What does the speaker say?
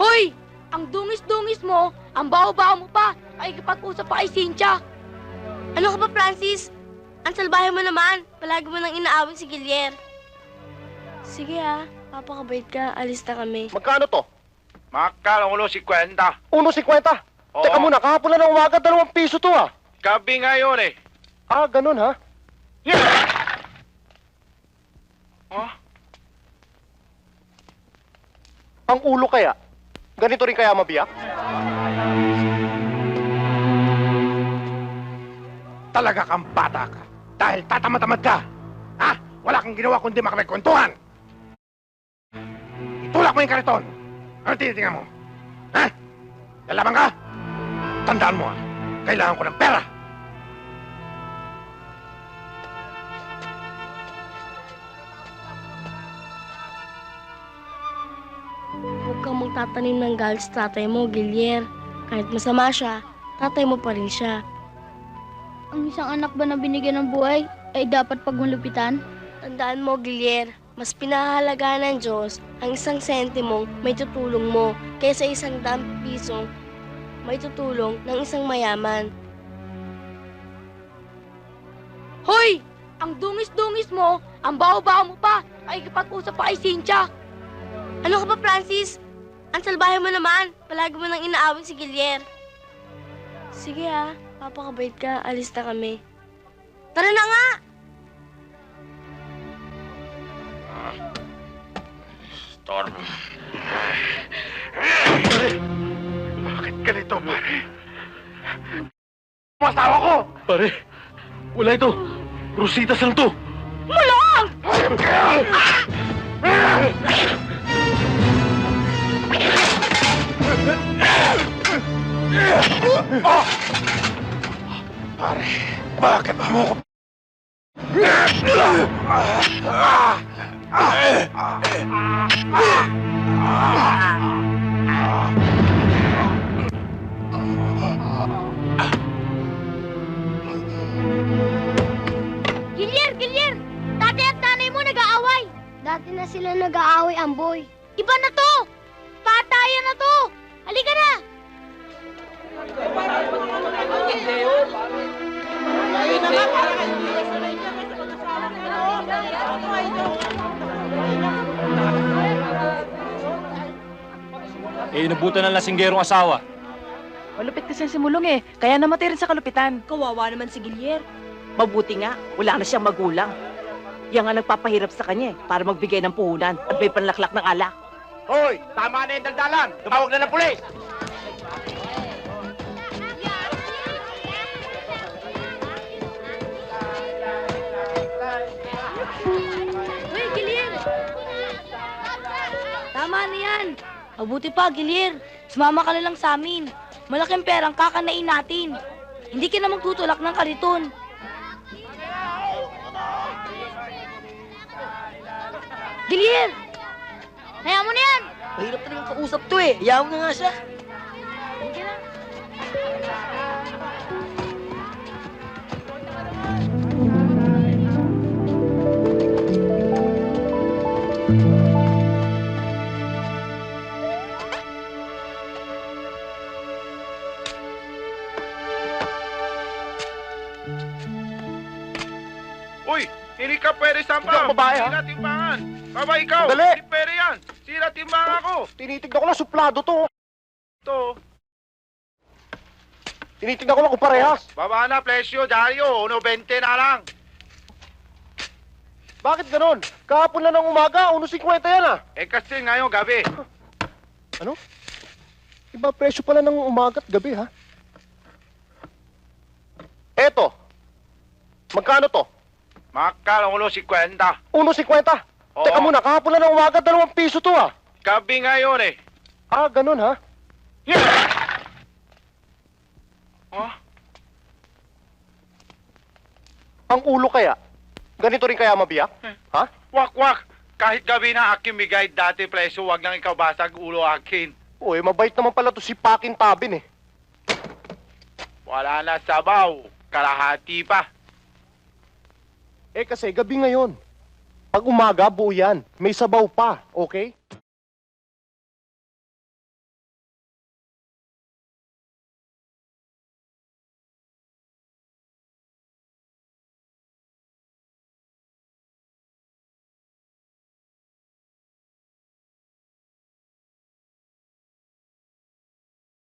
Hoy! Ang dungis-dungis mo, ang baho-baho mo pa, ay ikipag-usap pa kay Cynthia. Ano ka ba, Francis? Ang salbahe mo naman. Palagi mo nang inaawin si Gilier. Sige ah, papakabait ka. Alis na kami. Magkano to? Makal, ulo si Kwenta. 1.50. Oo. Teka muna, kahapon na ng umaga, dalawang piso to ah. Gabi ngayon eh. Ah, ganun ha? Oh? Ang ulo kaya? Ganito rin kaya mabiyak? Talaga kang bata ka. Dahil tatamad-tamad ka. Ha? Wala kang ginawa kundi makapagkwentuhan. Itulak mo yung kariton. Ano tinitingnan mo? Ha? Lalaban ka? Tandaan mo ah. Kailangan ko ng pera. Magtatanim ng galit sa tatay mo, Gilier. Kahit masama siya, tatay mo pa rin siya. Ang isang anak ba na binigyan ng buhay ay dapat pagmalupitan? Tandaan mo, Gilier, mas pinahalaga ng Diyos ang isang sentimong may tutulong mo kaysa isang daang pisong may tutulong ng isang mayaman. Hoy! Ang dungis-dungis mo, ang baho-baho mo pa, ay ikipag-usap pa kay Cynthia. Ano ka ba, Francis? Ang salbahe mo naman. Palagi mo nang inaawin si Gilier. Sige ah, papakabait ka. Alis na kami. Tara na nga! Storm. Bakit ganito, pare? Masawa ko! Pare, wala ito. Rositas lang to. Hayop ka! Pare, bakit mo ko... Gilier! Gilier! Tatay at nanay mo nag-aaway! Dati na sila nag-aaway, Amboy. Iba na to! Patayan na to! Halika na! Eh, inabutan ng lasinggerong asawa. Malupit kasi si Mulong eh, kaya namatay rin sa kalupitan. Kawawa naman si Gilier. Mabuti nga, wala na siyang magulang. Yan nga nagpapahirap sa kanya eh, para magbigay ng puhunan at may panlaklak ng alak. Hoy! Tama na yung daldalan! Tumawag na ng pulis! Hoy, Gilier! Tama na yan. Mabuti pa, Gilier. Sumama ka lang sa amin. Malaking perang kakanain natin. Hindi ka na magtutulak ng kariton. Gilier! Hayaan mo na yan! Mahirap talagang kausap to eh. Hayaan mo na nga siya. Uy! Hindi ka pwede Hindi ako babae, ha? Sira timbangan! Baba ikaw! Sandali! Hindi pwede yan! Sira timbangan ako! Tinitignan ko lang, suplado to. Ito! Tinitignan ko lang kung parehas. Baba na, presyo, Dario! 1.20 na lang! Bakit ganun? Kahapon na ng umaga, 1.50 yan ah. Eh kasi ngayon gabi. Ano? Iba presyo pala ng umaga at gabi ha? Eto. Magkano to? Makal, ulo si Kwenta. 1.50. Oo. Teka muna, kahapon na ng umaga, dalawang piso to ah. Gabi ngayon eh. Ah, ganun ha? Oh? Ang ulo kaya? Ganito rin kaya mabiyak? Ha? Wak, wak! Kahit gabi na akin bigay dati presyo, wag lang ikaw basag ulo akin. Uy, mabait naman pala to si Pakin Tabin eh. Wala na sabaw. Kalahati pa. Eh kasi gabi ngayon. Pag umaga, buo yan. May sabaw pa, okay?